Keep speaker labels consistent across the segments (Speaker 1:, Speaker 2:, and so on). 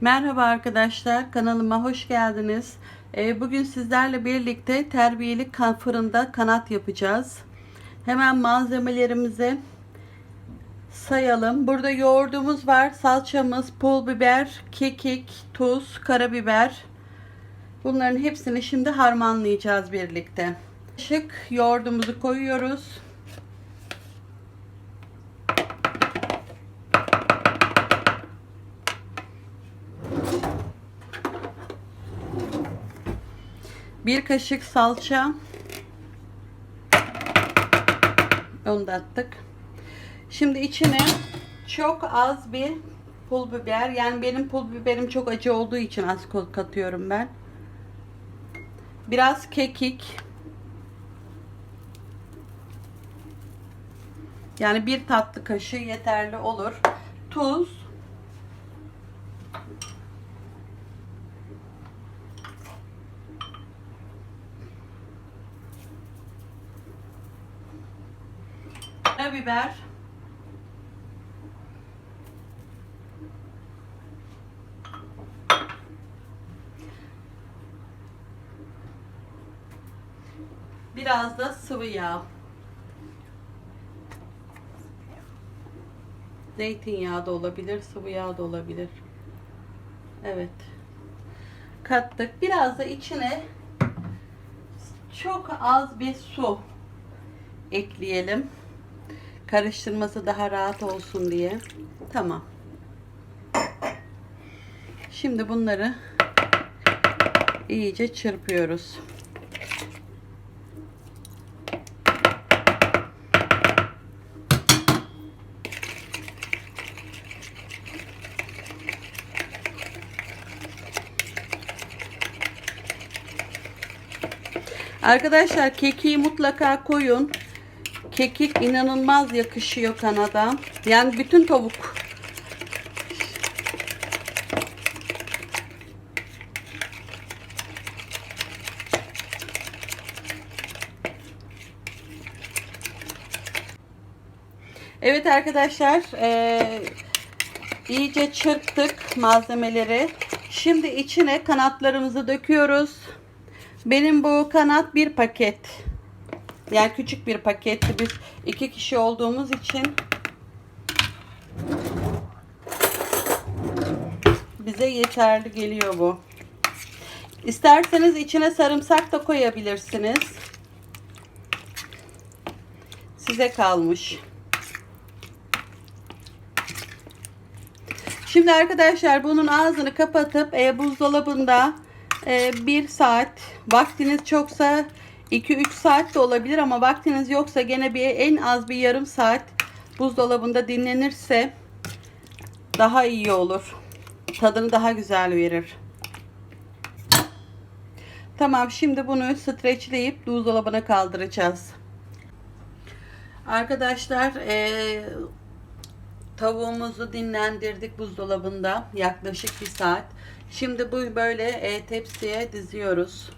Speaker 1: Merhaba arkadaşlar, kanalıma hoş geldiniz. Ee, Bugün sizlerle birlikte terbiyeli fırında kanat yapacağız. Hemen malzemelerimizi sayalım. Burada yoğurdumuz var, salçamız, pul biber, kekik, tuz, karabiber. Bunların hepsini şimdi harmanlayacağız birlikte. Şık yoğurdumuzu koyuyoruz. Bir kaşık salça. Onu da attık. Şimdi içine çok az bir pul biber. Yani benim pul biberim çok acı olduğu için az katıyorum ben. Biraz kekik. Yani bir tatlı kaşığı yeterli olur. Tuz. Karabiber. Biraz da sıvı yağ. Zeytinyağı da olabilir, sıvı yağ da olabilir. Evet. Kattık. Biraz da içine çok az bir su ekleyelim. Karıştırması daha rahat olsun diye. Tamam. Şimdi bunları iyice çırpıyoruz. Arkadaşlar kekiği mutlaka koyun. Kekik inanılmaz yakışıyor kanada. Yani bütün tavuk. Evet arkadaşlar eee, iyice çırptık malzemeleri. Şimdi içine kanatlarımızı döküyoruz. Benim bu kanat bir paket. Yani küçük bir paketti. Biz iki kişi olduğumuz için bize yeterli geliyor bu. İsterseniz içine sarımsak da koyabilirsiniz. Size kalmış. Şimdi arkadaşlar bunun ağzını kapatıp e, buzdolabında e, bir saat vaktiniz çoksa 2-3 saat de olabilir ama vaktiniz yoksa gene bir en az bir yarım saat buzdolabında dinlenirse daha iyi olur. Tadını daha güzel verir. Tamam şimdi bunu streçleyip buzdolabına kaldıracağız. Arkadaşlar eee Tavuğumuzu dinlendirdik buzdolabında yaklaşık bir saat. Şimdi bu böyle e, tepsiye diziyoruz.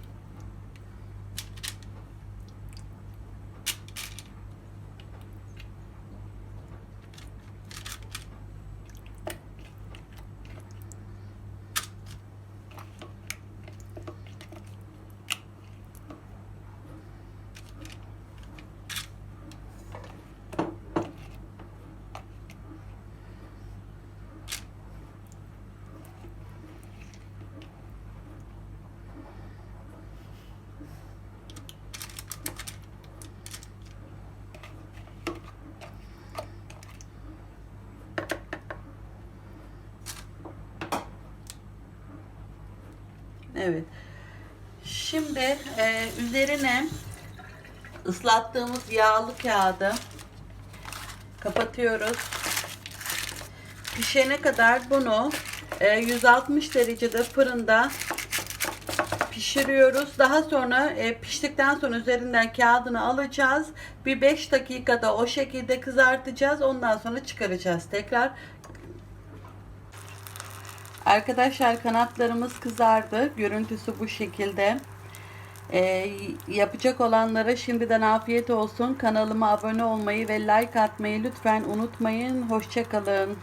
Speaker 1: Evet. Şimdi e, üzerine ıslattığımız yağlı kağıdı kapatıyoruz. Pişene kadar bunu e, 160 derecede fırında pişiriyoruz. Daha sonra e, piştikten sonra üzerinden kağıdını alacağız. Bir 5 dakikada o şekilde kızartacağız. Ondan sonra çıkaracağız tekrar. Arkadaşlar kanatlarımız kızardı. Görüntüsü bu şekilde. Ee, yapacak olanlara şimdiden afiyet olsun. Kanalıma abone olmayı ve like atmayı lütfen unutmayın. Hoşçakalın.